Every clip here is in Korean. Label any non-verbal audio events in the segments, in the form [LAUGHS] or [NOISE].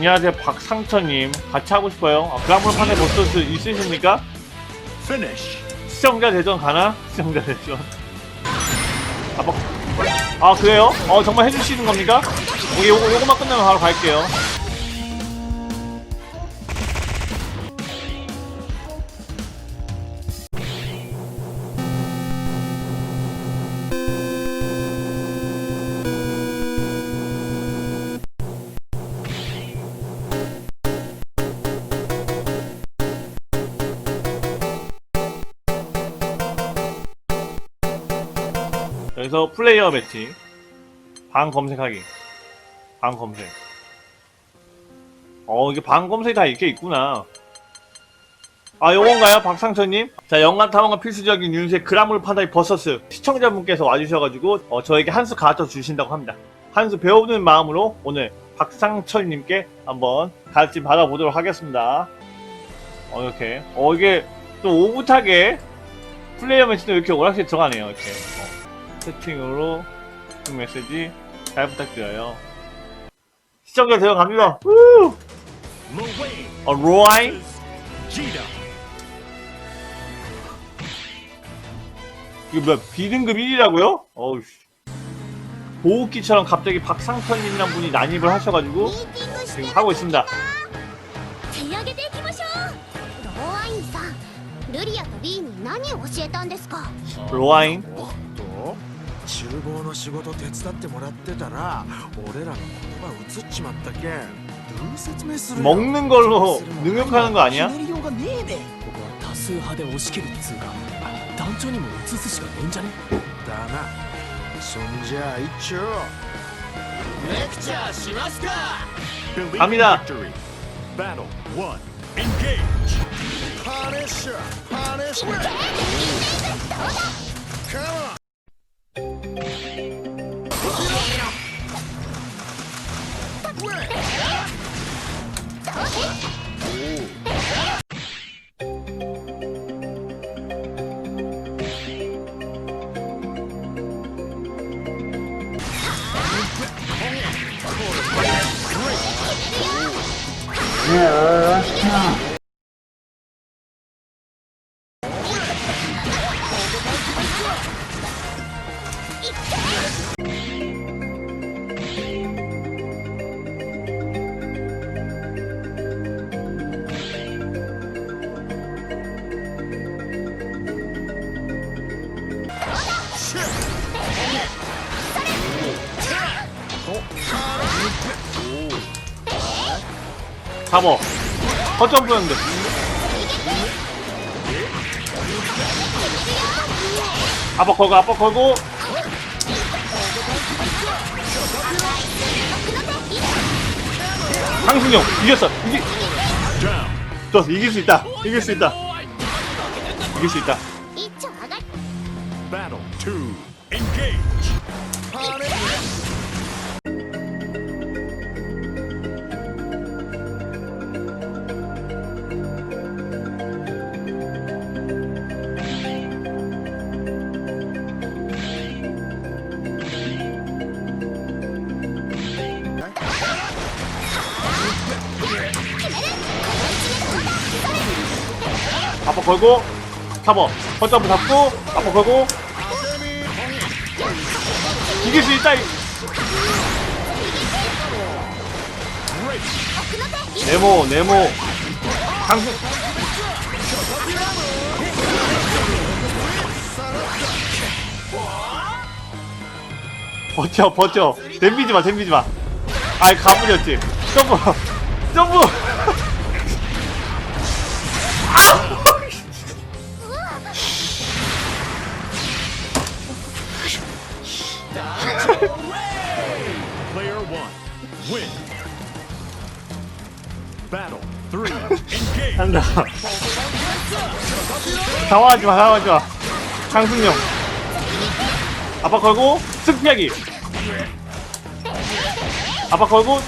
안녕하세요 박상철님 같이 하고 싶어요. 아, 그라물 판에 버스스 있으십니까? 시청자 대전 가나? 시청자 대전. 아, 뭐, 아 그래요? 어 정말 해주시는 겁니까? 오케이 요거 요거만 끝나면 바로 갈게요. 여기서 플레이어 배치 방 검색하기. 방 검색. 어 이게 방 검색이 다 이렇게 있구나. 아 요건가요 박상철님? 자 영감 탐험과 필수적인 윤세 그라물 판다이 버서스. 시청자분께서 와주셔가지고 어, 저에게 한 수 가르쳐 주신다고 합니다. 한 수 배우는 마음으로 오늘 박상철님께 한번 가르침 받아보도록 하겠습니다. 어 이렇게. 어 이게 또 오붓하게 플레이어 매치도 이렇게 오락실 들어가네요 이렇게. 어. 채팅으로 그 메시지 잘 부탁드려요. 시청자 들어갑니다. 우! Mowain 어, 로아인? versus Gita. 이거 뭐야, B등급 1이라고요? 어우씨. 보호기처럼 갑자기 박상천이라는 분이 난입을 하셔가지고 ミーティングして 지금 하고 있습니다. 手上げていきましょうローアイン 厨房の仕事手伝ってもらってたら俺らの言葉映っちまったけんどう説明するよ 먹는 걸로 능력하는 거 아니야? ひねりようがねえべここは多数派で押し切るっつうか団長にも移すしかねえんじゃねだなそんじゃあ一丁 Believe 갑니다. victory. Battle one. Engage. Punisher Punisher Yeah. 잡어. 허점 보였는데. 아빠 걸고 아빠 걸고 강승용 이겼어. 이기 또 이길 수 있다. 이길 수 있다. 이길 수 있다. Battle 2 Engage. 아빠 걸고 잡어 헛점프 잡고 아빠 걸고. 이길 수 있다 이- 네모 네모. 강수 버텨 버텨. 댐비지 마 댐비지 마. 아이 가물이었지. 점프 점프 Win. Battle three. Engage. 당황하지 마, 당황하지 마. 강승용. 아빠 걸고, 승피하기. 아빠 걸고,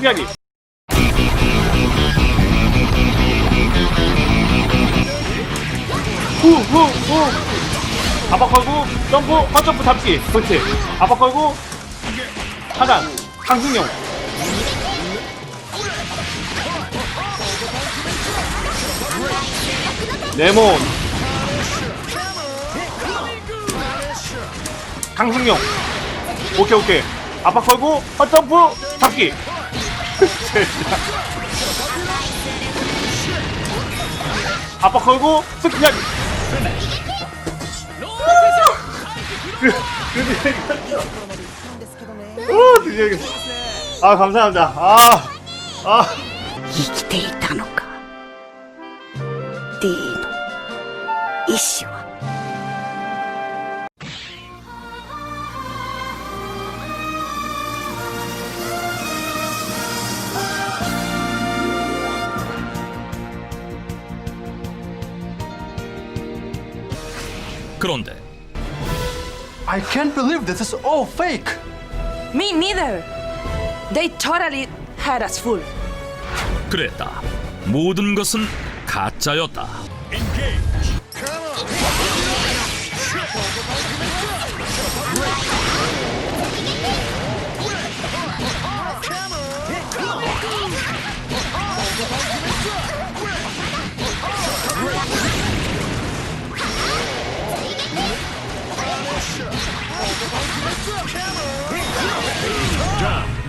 스피아리. 후, 후, 후. 압박 걸고, 점프, 헛점프 잡기. 그렇지. 압박 걸고, 하단, 강승용. 네몬. 강승용. 오케이, 오케이. 압박 걸고, 헛점프, 잡기. 압박 걸고, 스피아리. 오, 드디어 이겼어. 아, 감사합니다. 아, 아. 生きていたのか D の意志は 그런데 I can't believe this is all fake. Me neither. They totally had us fooled. 그랬다. 모든 것은 가짜였다. Engage.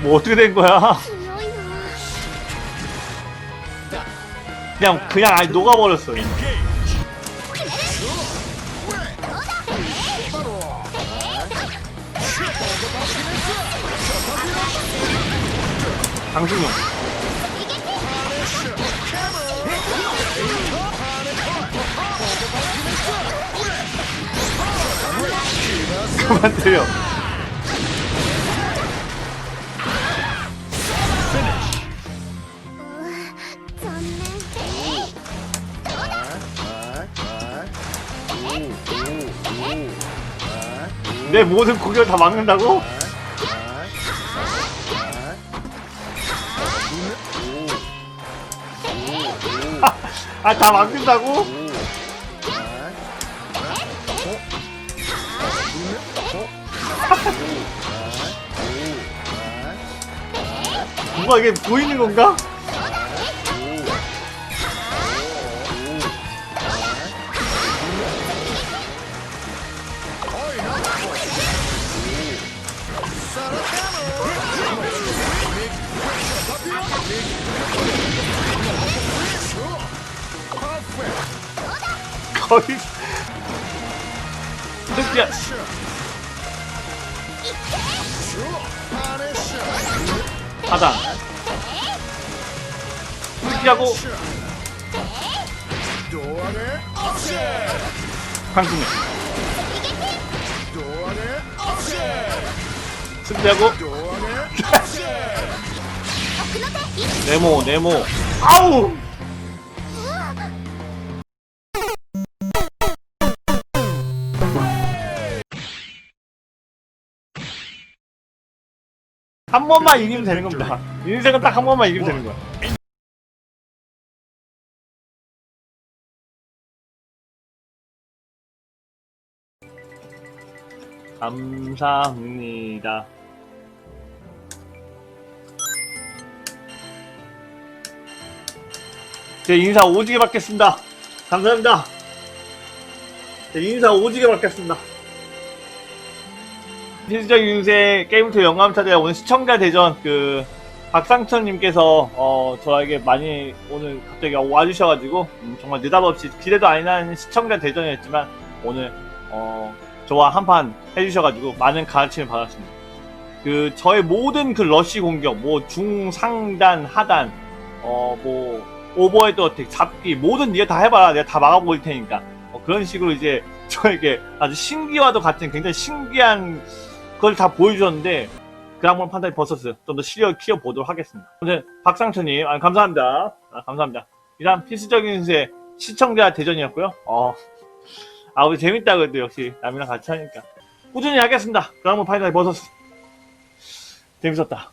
뭐 어떻게 된 거야? 그냥 그냥 아예 녹아버렸어. 강승용. 그만 때려. 내 모든 공격을 다 막는다고? 아, 다 막는다고? [LAUGHS] 뭐가 이게 보이는 건가? 거의. 진짜 하단 피하고. 강승민 승리하고. 네모 네모. 아우 한 번만 이기면 되는 겁니다. 인생은 딱 한 번만 이기면 되는 거야. 감사합니다. 제 인사 오지게 받겠습니다. 감사합니다. 제 인사 오지게 받겠습니다. 필수적 윤세 게임투 영감 찾아 오늘 시청자 대전 그 박상천님께서 어 저에게 많이 오늘 갑자기 와주셔가지고 음, 정말 느닷없이 기대도 안한 시청자 대전이었지만 오늘 어 저와 한판 해주셔가지고 많은 가르침을 받았습니다. 그 저의 모든 그 러쉬 공격 뭐 중상단 하단 어 뭐 오버헤드 어택 잡기 모든 네가 다 해봐라 내가 다 막아볼 테니까 어, 그런 식으로 이제 저에게 아주 신기와도 같은 굉장히 신기한 그걸 다 보여주셨는데 그랑몰 판타지 버서스 좀더 시리얼 키워 보도록 하겠습니다. 아무튼 박상천님 아, 감사합니다. 아, 감사합니다. 이상 필수적인 새 시청자 대전이었고요. 어, 아 우리 재밌다 그래도 역시 남이랑 같이 하니까 꾸준히 하겠습니다. 그랑몰 판타지 버서스 재밌었다.